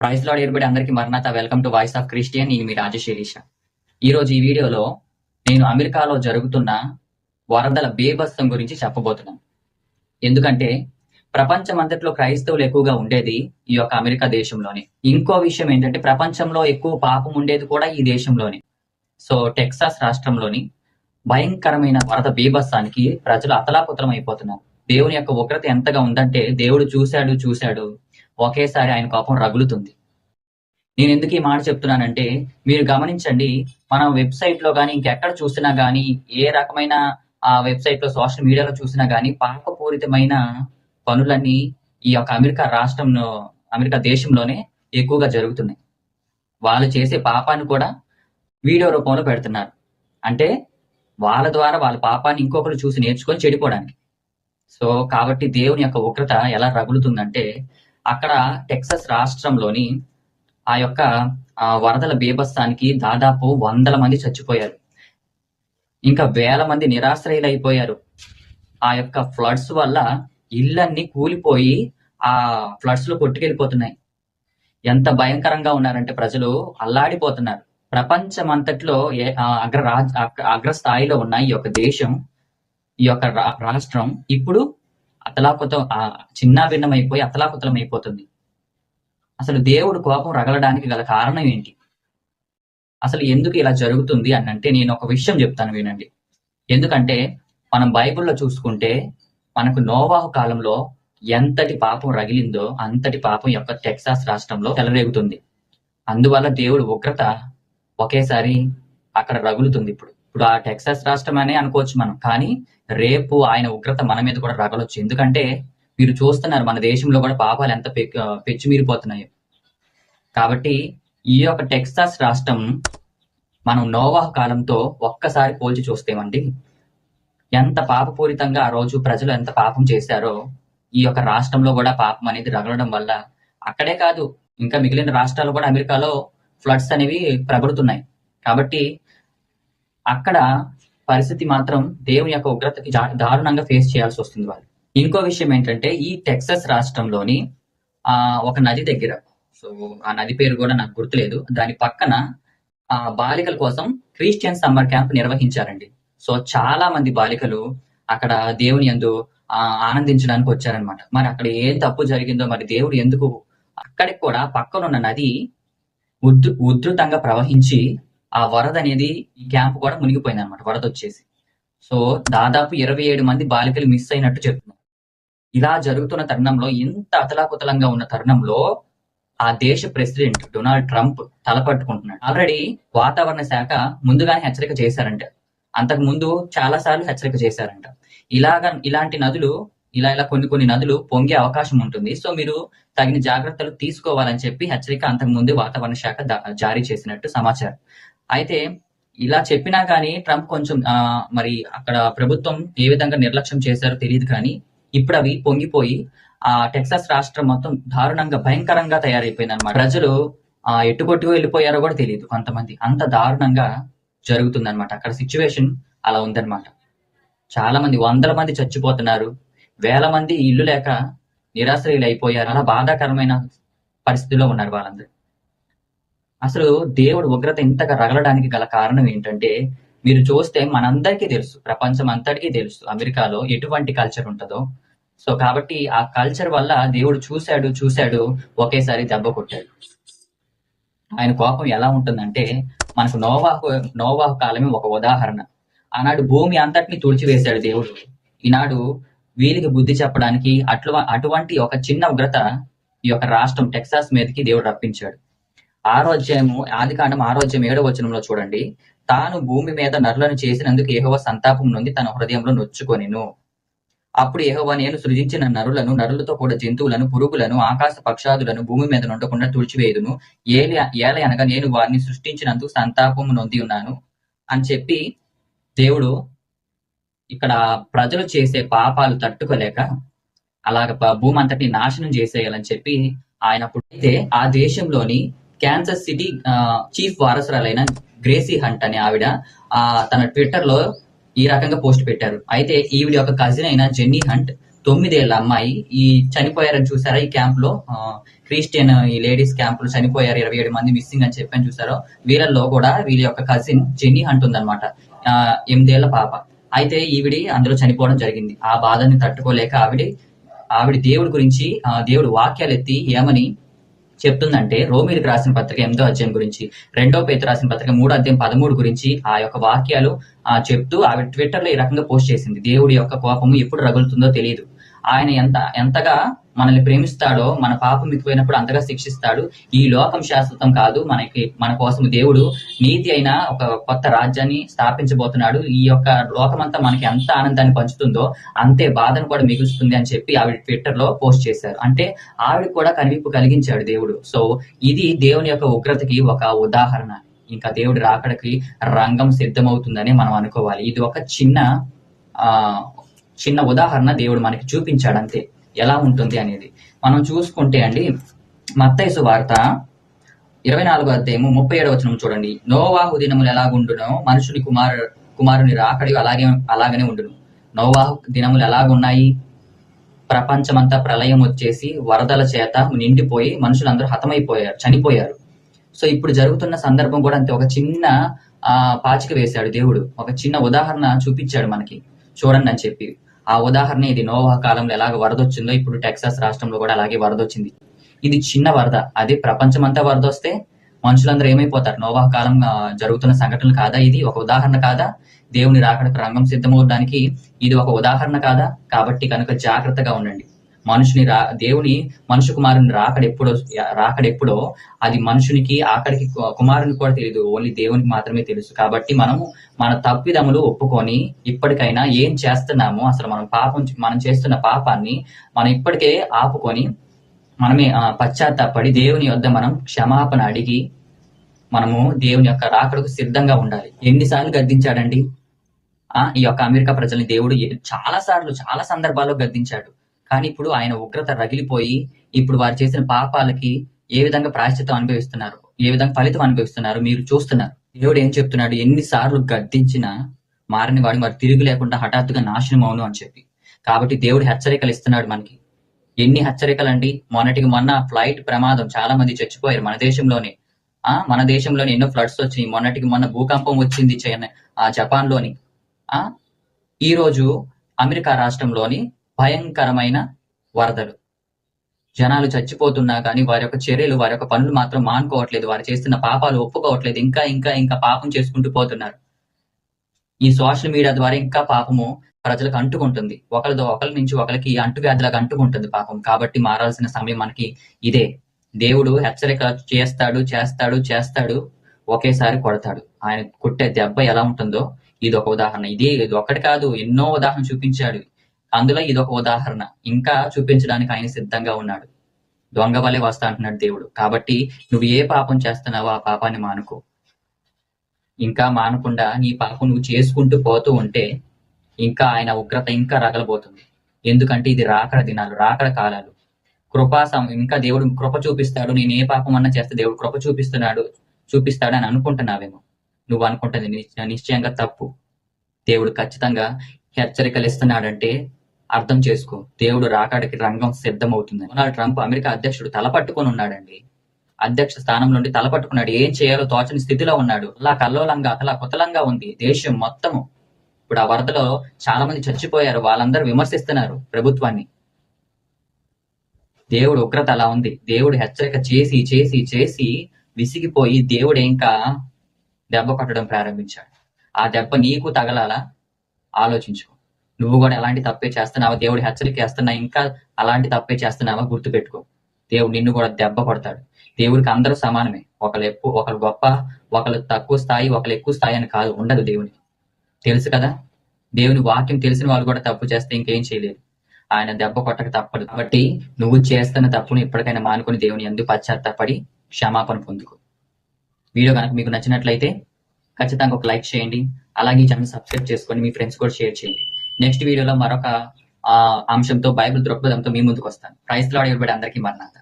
Praise lord ఎరుబడి అందరికీ మరణాత. Welcome to voice of Christian. నేను మీ రాజశీరీష. ఈ రోజు ఈ వీడియోలో నేను అమెరికాలో జరుగుతున్న వరదల బేభత్సం గురించి చెప్పబోతున్నాను ఎందుకంటే ప్రపంచం అంతట్లో క్రైస్తవులు ఎక్కువగా ఉండేది ఈ యొక్క అమెరికా దేశంలోనే. ఇంకో విషయం ఏంటంటే ప్రపంచంలో ఎక్కువ పాపం ఉండేది కూడా ఈ దేశంలోనే. సో టెక్సాస్ రాష్ట్రంలోని భయంకరమైన వరద బీభత్సానికి ప్రజలు అతలాకుతలం అయిపోతున్నారు. దేవుని యొక్క ఉగ్రత ఎంతగా ఉందంటే దేవుడు చూశాడు చూశాడు. ఒకేసారి ఆయన కోపం రగులుతుంది. నేను ఎందుకు ఈ మాట చెప్తున్నానంటే మీరు గమనించండి మనం వెబ్సైట్లో కానీ ఇంకెక్కడ చూసినా గానీ ఏ రకమైన ఆ వెబ్సైట్లో సోషల్ మీడియాలో చూసినా గానీ పాపపూరితమైన పనులన్నీ ఈ యొక్క అమెరికా రాష్ట్రంలో అమెరికా దేశంలోనే ఎక్కువగా జరుగుతున్నాయి. వాళ్ళు చేసే పాపాన్ని కూడా వీడియో రూపంలో పెడుతున్నారు. అంటే వాళ్ళ ద్వారా వాళ్ళ పాపాన్ని ఇంకొకరు చూసి నేర్చుకొని చెడిపోవడానికి. సో కాబట్టి దేవుని యొక్క ఉగ్రత ఎలా రగులుతుందంటే అక్కడ టెక్సస్ రాష్ట్రంలోని ఆ యొక్క వరదల బీభత్సానికి దాదాపు వందల మంది చచ్చిపోయారు. ఇంకా వేల మంది నిరాశ్రయులైపోయారు. ఆ యొక్క ఫ్లడ్స్ వల్ల ఇళ్ళన్నీ కూలిపోయి ఆ ఫ్లడ్స్లో కొట్టుకెళ్ళిపోతున్నాయి. ఎంత భయంకరంగా ఉన్నారంటే ప్రజలు అల్లాడిపోతున్నారు. ప్రపంచం అంతట్లో ఏ- ఆ అగ్ర రాజ్ అగ్రస్థాయిలో ఉన్న ఈ యొక్క దేశం ఈ యొక్క రాష్ట్రం ఇప్పుడు అతలాకుతం ఆ చిన్న భిన్నమైపోయి అతలాకుతలం అయిపోతుంది అసలు దేవుడు కోపం రగలడానికి గల కారణం ఏంటి? అసలు ఎందుకు ఇలా జరుగుతుంది అని అంటే నేను ఒక విషయం చెప్తాను వినండి. ఎందుకంటే మనం బైబిల్లో చూసుకుంటే మనకు నోవాహు కాలంలో ఎంతటి పాపం రగిలిందో అంతటి పాపం యొక్క టెక్సాస్ రాష్ట్రంలో చెలరేగుతుంది. అందువల్ల దేవుడు ఉగ్రత ఒకేసారి అక్కడ రగులుతుంది ఇప్పుడు. ఇప్పుడు ఆ టెక్సాస్ రాష్ట్రం అనే అనుకోవచ్చు మనం. కానీ రేపు ఆయన ఉగ్రత మన మీద కూడా రగలొచ్చు. ఎందుకంటే మీరు చూస్తున్నారు మన దేశంలో కూడా పాపాలు ఎంత పె- పెచ్చుమీరిపోతున్నాయో. కాబట్టి ఈ యొక్క టెక్సాస్ రాష్ట్రం మనం నోవాహ కాలంతో ఒక్కసారి పోల్చి చూస్తేమండి ఎంత పాపపూరితంగా ఆ రోజు ప్రజలు ఎంత పాపం చేశారో ఈ యొక్క రాష్ట్రంలో కూడా పాపం అనేది రగలడం వల్ల అక్కడే కాదు ఇంకా మిగిలిన రాష్ట్రాలు కూడా అమెరికాలో ఫ్లడ్స్ అనేవి ప్రబడుతున్నాయి. కాబట్టి అక్కడ పరిస్థితి మాత్రం దేవుని యొక్క ఉగ్రతకి దారుణంగా ఫేస్ చేయాల్సి వస్తుంది వాళ్ళు. ఇంకో విషయం ఏంటంటే ఈ టెక్సస్ రాష్ట్రంలోని ఆ ఒక నది దగ్గర సో ఆ నది పేరు కూడా నాకు గుర్తులేదు దాని పక్కన ఆ బాలికల కోసం క్రిస్టియన్ సమ్మర్ క్యాంప్ నిర్వహించారండి. సో చాలా మంది బాలికలు అక్కడ దేవుని ఎందు ఆనందించడానికి వచ్చారనమాట మరి అక్కడ ఏం తప్పు జరిగిందో మరి దేవుడు ఎందుకు అక్కడికి కూడా పక్కనున్న నది ఉధృ ఉధృతంగా ప్రవహించి ఆ వరద అనేది ఈ క్యాంప్ కూడా మునిగిపోయింది అనమాట వరద వచ్చేసి. సో దాదాపు ఇరవై ఏడు మంది బాలికలు మిస్ అయినట్టు చెప్తున్నారు. ఇలా జరుగుతున్న తరుణంలో ఇంత అతలాకుతలంగా ఉన్న తరుణంలో ఆ దేశ ప్రెసిడెంట్ డొనాల్డ్ ట్రంప్ తలపట్టుకుంటున్నాడు. ఆల్రెడీ వాతావరణ శాఖ ముందుగానే హెచ్చరిక చేశారంట. అంతకు ముందు చాలా సార్లు హెచ్చరిక చేశారంట. ఇలాగ ఇలాంటి నదులు ఇలా ఇలా కొన్ని కొన్ని నదులు పొంగే అవకాశం ఉంటుంది. సో మీరు తగిన జాగ్రత్తలు తీసుకోవాలని చెప్పి హెచ్చరిక అంతకు ముందు వాతావరణ శాఖ జారీ చేసినట్టు సమాచారం. అయితే ఇలా చెప్పినా కానీ ట్రంప్ కొంచెం మరి అక్కడ ప్రభుత్వం ఏ విధంగా నిర్లక్ష్యం చేశారో తెలియదు కానీ ఇప్పుడు అవి పొంగిపోయి ఆ టెక్సాస్ రాష్ట్రం మొత్తం దారుణంగా భయంకరంగా తయారైపోయింది అనమాట ప్రజలు ఆ ఎట్టుకొట్టుకు వెళ్ళిపోయారో కూడా తెలియదు కొంతమంది. అంత దారుణంగా జరుగుతుంది అనమాట అక్కడ సిచ్యువేషన్ అలా ఉందన్నమాట. చాలా మంది వందల మంది చచ్చిపోతున్నారు. వేల మంది ఇల్లు లేక నిరాశ్రయులు అయిపోయారు అలా బాధాకరమైన పరిస్థితిలో ఉన్నారు వాళ్ళందరూ. అసలు దేవుడు ఉగ్రత ఇంతగా రగలడానికి గల కారణం ఏంటంటే మీరు చూస్తే మనందరికీ తెలుసు ప్రపంచం అంతటికీ తెలుసు అమెరికాలో ఎటువంటి కల్చర్ ఉంటుందో. సో కాబట్టి ఆ కల్చర్ వల్ల దేవుడు చూశాడు చూశాడు ఒకేసారి దెబ్బ కొట్టాడు. ఆయన కోపం ఎలా ఉంటుందంటే మనకు నోవాహు నోవాహు కాలమే ఒక ఉదాహరణ. ఆనాడు భూమి అంతటిని తుడిచివేశాడు దేవుడు. ఈనాడు వీరికి బుద్ధి చెప్పడానికి అట్లు అటువంటి ఒక చిన్న ఉగ్రత ఈ యొక్క రాష్ట్రం టెక్సాస్ మీదకి దేవుడు రప్పించాడు. ఆరోగ్యము ఆది కాండం ఆరోగ్యం ఏడవ వచనంలో చూడండి. తాను భూమి మీద నరులను చేసినందుకు ఏహోవ సంతాపం నుండి తన హృదయంలో నొచ్చుకొనిను. అప్పుడు ఏహవ నేను సృజించిన నరులను నరులతో కూడా జంతువులను పురుగులను ఆకాశ పక్షాదులను భూమి మీద నుండకుండా తుడిచివేయుదును. ఏలి ఏల అనగా నేను వారిని సృష్టించినందుకు సంతాపము నొంది ఉన్నాను అని చెప్పి దేవుడు ఇక్కడ ప్రజలు చేసే పాపాలు తట్టుకోలేక అలాగ భూమి అంతటి నాశనం చేసేయాలని చెప్పి ఆయన అప్పుడు అయితే ఆ దేశంలోని క్యాన్సర్ సిటీ చీఫ్ వారసురాలైన గ్రేసీ హంట్ అనే ఆవిడ తన ట్విట్టర్లో ఈ రకంగా పోస్ట్ పెట్టారు. అయితే ఈవిడ యొక్క కజిన్ అయిన జెన్నీ హంట్ తొమ్మిదేళ్ళ అమ్మాయి ఈ చనిపోయారని చూసారా ఈ క్యాంప్లో క్రిస్టియన్ ఈ లేడీస్ క్యాంప్లో చనిపోయారు ఇరవై ఏడు మంది మిస్సింగ్ అని చెప్పని చూసారో? వీళ్ళల్లో కూడా వీళ్ళ యొక్క కజిన్ జెన్నీ హంట్ ఉందన్నమాట. ఆ, ఎనిమిదేళ్ళ పాప. అయితే ఈవిడి అందులో చనిపోవడం జరిగింది. ఆ బాధని తట్టుకోలేక ఆవిడ ఆవిడ దేవుడి గురించి ఆ, దేవుడి వాక్యాలు ఎత్తి ఏమని చెప్తుందంటే రోమిరికి రాసిన పత్రిక ఎనిమిదో అధ్యాయం గురించి రెండో పేరు రాసిన పత్రిక మూడో అధ్యాయం పదమూడు గురించి ఆ యొక్క వాక్యాలు ఆ చెప్తూ ఆవిడ ట్విట్టర్లో ఈ రకంగా పోస్ట్ చేసింది. దేవుడి యొక్క కోపము ఎప్పుడు రగులుతుందో తెలియదు ఆయన ఎంత ఎంతగా మనల్ని ప్రేమిస్తాడో మన పాపం మితిపోయినప్పుడు అంతగా శిక్షిస్తాడు. ఈ లోకం శాశ్వతం కాదు. మనకి మన కోసం దేవుడు నీతి అయిన ఒక కొత్త రాజ్యాన్ని స్థాపించబోతున్నాడు. ఈ యొక్క లోకమంతా మనకి ఎంత ఆనందాన్ని పంచుతుందో అంతే బాధను కూడా మిగులుస్తుంది అని చెప్పి ఆవిడ ట్విట్టర్లో పోస్ట్ చేశారు. అంటే ఆవిడ కూడా కనివిప్పు కలిగించాడు దేవుడు. సో ఇది దేవుని యొక్క ఉగ్రతకి ఒక ఉదాహరణ. ఇంకా దేవుడి రాకడకి రంగం సిద్ధమవుతుందని మనం అనుకోవాలి. ఇది ఒక చిన్న ఆ చిన్న ఉదాహరణ దేవుడు మనకి చూపించాడు అంతే. ఎలా ఉంటుంది అనేది. మనం చూసుకుంటే అండి మత్తైసు వార్త ఇరవై నాలుగో అధ్యాయము ముప్పై ఏడవ వచనం చూడండి. నోవాహు దినములు ఎలాగుండునో మనుషుని కుమారు కుమారుని రాకడి అలాగే అలాగనే ఉండును. నోవాహు దినములు ఎలాగున్నాయి? ప్రపంచమంతా ప్రళయం వచ్చేసి వరదల చేత నిండిపోయి మనుషులందరూ హతమైపోయారు చనిపోయారు. సో ఇప్పుడు జరుగుతున్న సందర్భం కూడా అంతే. ఒక చిన్న ఆ పాచిక వేశాడు దేవుడు. ఒక చిన్న ఉదాహరణ చూపించాడు మనకి. చూడండి అని చెప్పి. ఆ ఉదాహరణ ఇది నోవా కాలంలో ఎలాగ వరద వచ్చిందో ఇప్పుడు టెక్సాస్ రాష్ట్రంలో కూడా అలాగే వరద వచ్చింది ఇది చిన్న వరద. అదే ప్రపంచమంతా వరద వస్తే మనుషులందరూ ఏమైపోతారు? నోవా కాలం జరుగుతున్న సంఘటనలు కాదా ఇది? ఒక ఉదాహరణ కాదా? దేవుని రాకడకు రంగం సిద్ధమవడానికి ఇది ఒక ఉదాహరణ కాదా? కాబట్టి కనుక జాగ్రత్తగా ఉండండి. మనుషుని రా దేవుని మనుషు కుమారుని రాకడెప్పుడో ఎప్పుడో ఎప్పుడో అది మనుషునికి ఆఖరికి కుమారుని కూడా తెలియదు ఓన్లీ దేవునికి మాత్రమే తెలుసు. కాబట్టి మనము మన తప్పిదములు ఒప్పుకొని ఇప్పటికైనా ఏం చేస్తున్నామో అసలు మనం పాపం మనం చేస్తున్న పాపాన్ని మనం ఇప్పటికే ఆపుకొని మనమే ఆ, పశ్చాత్తాపడి దేవుని వద్ద మనం క్షమాపణ అడిగి మనము దేవుని యొక్క రాకడకు సిద్ధంగా ఉండాలి. ఎన్నిసార్లు గద్దించాడండి? ఆ ఈ యొక్క అమెరికా ప్రజల్ని దేవుడు చాలా సార్లు చాలా సందర్భాల్లో గద్దించాడు. కానీ ఇప్పుడు ఆయన ఉగ్రత రగిలిపోయి ఇప్పుడు వారు చేసిన పాపాలకి ఏ విధంగా ప్రాయశ్చిత్తం అనుభవిస్తున్నారు? ఏ విధంగా ఫలితం అనుభవిస్తున్నారు? మీరు చూస్తున్నారు. దేవుడు ఏం చెప్తున్నాడు? ఎన్నిసార్లు గద్దించినా మారిన వాడిని మరి తిరిగి లేకుండా హఠాత్తుగా నాశనం అవును అని చెప్పి. కాబట్టి దేవుడు హెచ్చరికలు ఇస్తున్నాడు మనకి. ఎన్ని హెచ్చరికలు అండి మొన్నటికి మొన్న ఫ్లైట్ ప్రమాదం. చాలా మంది చచ్చిపోయారు మన దేశంలోనే. ఆ మన దేశంలోనే ఎన్నో ఫ్లడ్స్ వచ్చినాయి. మొన్నటికి మొన్న భూకంపం వచ్చింది చైనా ఆ జపాన్లోని ఆ ఈ రోజు అమెరికా రాష్ట్రంలోని భయంకరమైన వరదలు. జనాలు చచ్చిపోతున్నా కానీ వారి యొక్క చర్యలు వారి యొక్క పనులు మాత్రం మానుకోవట్లేదు. వారు చేస్తున్న పాపాలు ఒప్పుకోవట్లేదు. ఇంకా ఇంకా ఇంకా పాపం చేసుకుంటూ పోతున్నారు. ఈ సోషల్ మీడియా ద్వారా ఇంకా పాపము ప్రజలకు అంటుకుంటుంది. ఒకరితో ఒకరి నుంచి ఒకరికి అంటువ్యాధులకు అంటుకుంటుంది పాపం. కాబట్టి మారాల్సిన సమయం మనకి ఇదే. దేవుడు హెచ్చరిక చేస్తాడు చేస్తాడు చేస్తాడు ఒకేసారి కొడతాడు. ఆయన కొట్టే దెబ్బ ఎలా ఉంటుందో ఇది ఒక ఉదాహరణ. ఇది ఇది ఒకటి కాదు. ఎన్నో ఉదాహరణ చూపించాడు. అందులో ఇది ఒక ఉదాహరణ. ఇంకా చూపించడానికి ఆయన సిద్ధంగా ఉన్నాడు. దొంగ వలె వస్తా అంటున్నాడు దేవుడు. కాబట్టి నువ్వు ఏ పాపం చేస్తున్నావో ఆ పాపాన్ని మానుకో. ఇంకా మానకుండా నీ పాపం నువ్వు చేసుకుంటూ పోతూ ఉంటే ఇంకా ఆయన ఉగ్రత ఇంకా రగలబోతుంది. ఎందుకంటే ఇది రాకడ దినాలు రాకడ కాలాలు. కృపాసం ఇంకా దేవుడు కృప చూపిస్తాడు. నేను ఏ పాపం అన్నా చేస్తే దేవుడు కృప చూపిస్తున్నాడు చూపిస్తాడు అని అనుకుంటున్నావేమో. నువ్వు అనుకుంటుంది నిశ్చయంగా తప్పు. దేవుడు ఖచ్చితంగా హెచ్చరికలు ఇస్తున్నాడంటే అర్థం చేసుకో. దేవుడు రాకడికి రంగం సిద్ధమవుతుంది డొనాల్డ్ ట్రంప్ అమెరికా అధ్యక్షుడు తలపట్టుకొని ఉన్నాడండి. అధ్యక్ష స్థానం నుండి తలపట్టుకున్నాడు ఏం చేయాలో తోచని స్థితిలో ఉన్నాడు. అలా కల్లోలంగా అలా కుతలంగా ఉంది. దేశం మొత్తము. ఇప్పుడు ఆ వరదలో చాలా మంది చచ్చిపోయారు. వాళ్ళందరూ విమర్శిస్తున్నారు ప్రభుత్వాన్ని. దేవుడు ఉగ్రత అలా ఉంది. దేవుడు హెచ్చరిక చేసి చేసి చేసి విసిగిపోయి దేవుడు ఇంకా దెబ్బ కొట్టడం ప్రారంభించాడు. ఆ దెబ్బ నీకు తగలాలా? ఆలోచించుకో. నువ్వు కూడా ఎలాంటి తప్పే చేస్తున్నావా? దేవుడు హెచ్చరిక చేస్తున్నా ఇంకా అలాంటి తప్పే చేస్తున్నావా? గుర్తుపెట్టుకో. దేవుడు నిన్ను కూడా దెబ్బ కొడతాడు దేవుడికి అందరూ సమానమే. ఒకరు ఎక్కువ ఒకరు గొప్ప ఒకరు తక్కువ స్థాయి ఒకరు ఎక్కువ స్థాయి అని కాదు ఉండదు దేవుని. తెలుసు కదా? దేవుని వాక్యం తెలిసిన వాళ్ళు కూడా తప్పు చేస్తే ఇంకేం చేయలేదు ఆయన దెబ్బ కొట్టక తప్పదు. కాబట్టి నువ్వు చేస్తున్న తప్పును ఇప్పటికైనా మానుకుని దేవుని ఎందుకు పశ్చాత్తాపడి క్షమాపణ పొందుకో. వీడియో కనుక మీకు నచ్చినట్లయితే ఖచ్చితంగా ఒక లైక్ చేయండి. అలాగే ఈ ఛానల్ సబ్స్క్రైబ్ చేసుకొని మీ ఫ్రెండ్స్ కూడా షేర్ చేయండి. నెక్స్ట్ వీడియోలో మరొక ఆ, అంశంతో బైబిల్ దృక్పథంతో మీ ముందుకు వస్తాను క్రైస్తలాడు ఎవరిబడి అందరికీ మరణాత